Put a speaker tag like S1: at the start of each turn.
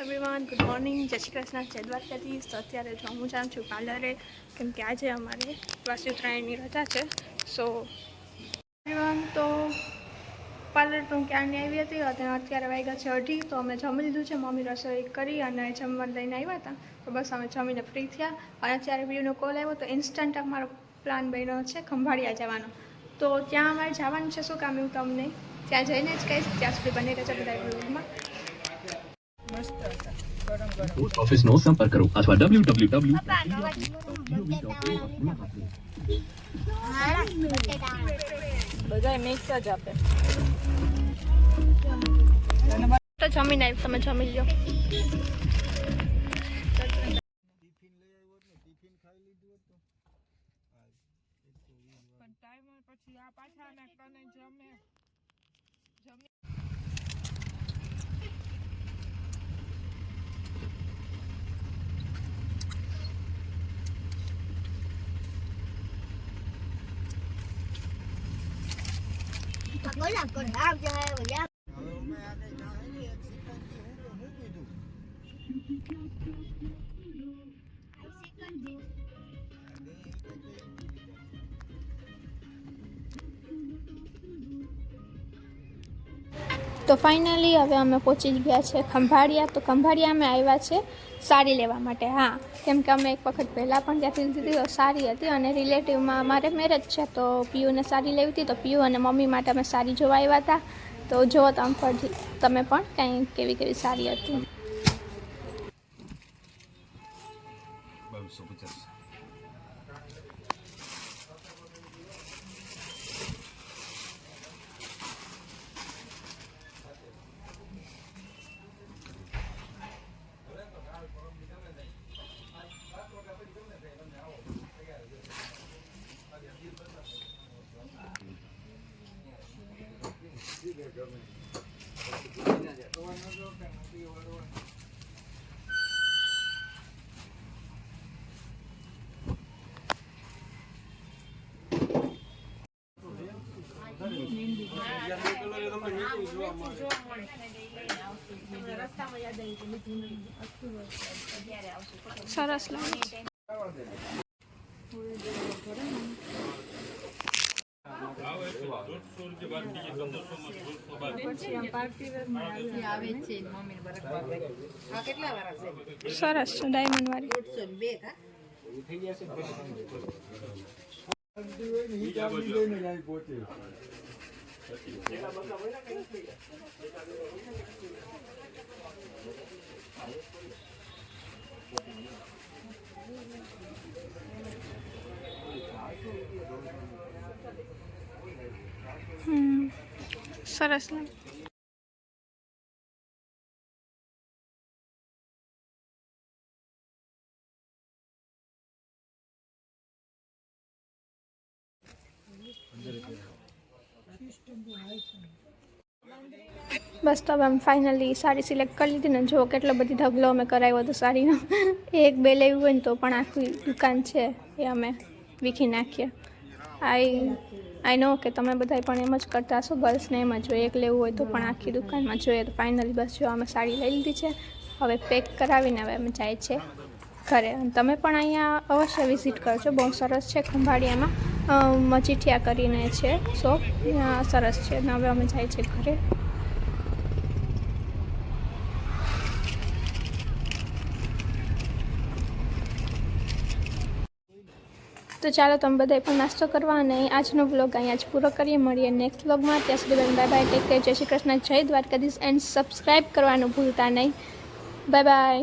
S1: Everyone good morning જય શ્રી કૃષ્ણ. જય દ્વારકાથી તો અત્યારે જો હું જાઉં છું પાર્લરે, કેમ કે આજે અમારે વાસી ઉત્તરાયણની રજા છે. સો એવરીવન તો પાર્લર તો હું ક્યારની આવી હતી? અને અત્યારે વાગ્યા છે અઢી, તો અમે જમી લીધું છે. મમ્મી રસોઈ કરી અને જમવા લઈને આવ્યા હતા. તો બસ અમે જમીને ફ્રી થયા. અને અત્યારે વિડીયોનો કોલ આવ્યો તો ઇન્સ્ટન્ટ અમારો પ્લાન બન્યો છે ખંભાળિયા જવાનો. તો ત્યાં અમારે જવાનું છે. શું કામ એવું તમને ત્યાં જઈને જ કહીશ. ત્યાં સુધી બની રહેશે બધા વિડીયોમાં
S2: પોસ્ટ ઓફિસનો સંપર્ક કરો અથવા www
S3: બધા મિક્સ જ આપે
S1: તો જમીને આવી તમે જમી લો
S3: પણ ટાઈમ પછી આ પાછા ને કને જમે?
S4: mới làm quần áo cho hai bà giáp
S1: તો ફાઇનલી હવે અમે પહોંચી જ ગયા છે ખંભાળિયા. તો ખંભાળિયા અમે આવ્યા છે સાડી લેવા માટે. હા, કેમ કે અમે એક વખત પહેલાં પણ ત્યાંથી લીધી હતી સારી હતી અને રિલેટિવમાં અમારે મેરેજ છે, તો પીયુને સાડી લેવી હતી, તો પીયુ અને મમ્મી માટે અમે સાડી જોવા આવ્યા હતા. તો જુઓ તમે પણ તમે પણ કંઈ કેવી કેવી સારી હતી. સરસ લાગે છે
S3: આવે છે મમ્મી બરાબર આ કેટલા વાર છે
S1: સરસ છે ડાયમંડ વાળી
S3: Thank ને બે કા
S1: હમ સરસ બસ તો અમે ફાઇનલી સાડી સિલેક્ટ કરી લીધી ને જો કેટલો બધી ઢગલો અમે કરાવ્યો હતો સાડીનો એક બે લેવી હોય ને તો પણ આખી દુકાન છે એ અમે વીખી નાખીએ. આઈ આઈ નો કે તમે બધા પણ એમ જ કરતા હશો ગર્લ્સને એમ જ. જોઈએ એક લેવું હોય તો પણ આખી દુકાનમાં જોઈએ તો ફાઇનલી બસ જો અમે સાડી લઈ લીધી છે. હવે પેક કરાવીને હવે અમે જાય છે ઘરે. તમે પણ અહીંયા અવશ્ય વિઝિટ કરજો. બહુ સરસ છે ખંભાળિયામાં. મચીઠિયા કરીને છે. શોપ સરસ છે. અને હવે અમે જાય છે ઘરે. તો ચાલો તમે બધાય પણ નાસ્તો કરવા અને આજનો બ્લોગ અહીંયા જ પૂરો કરીએ. મળીએ નેક્સ્ટ બ્લોગમાં ત્યાં સુધી બાય બાય ટેક કેર જય શ્રી કૃષ્ણ, જય દ્વારકાધીશ. એન્ડ સબસ્ક્રાઈબ કરવાનું ભૂલતા નહીં. Bye bye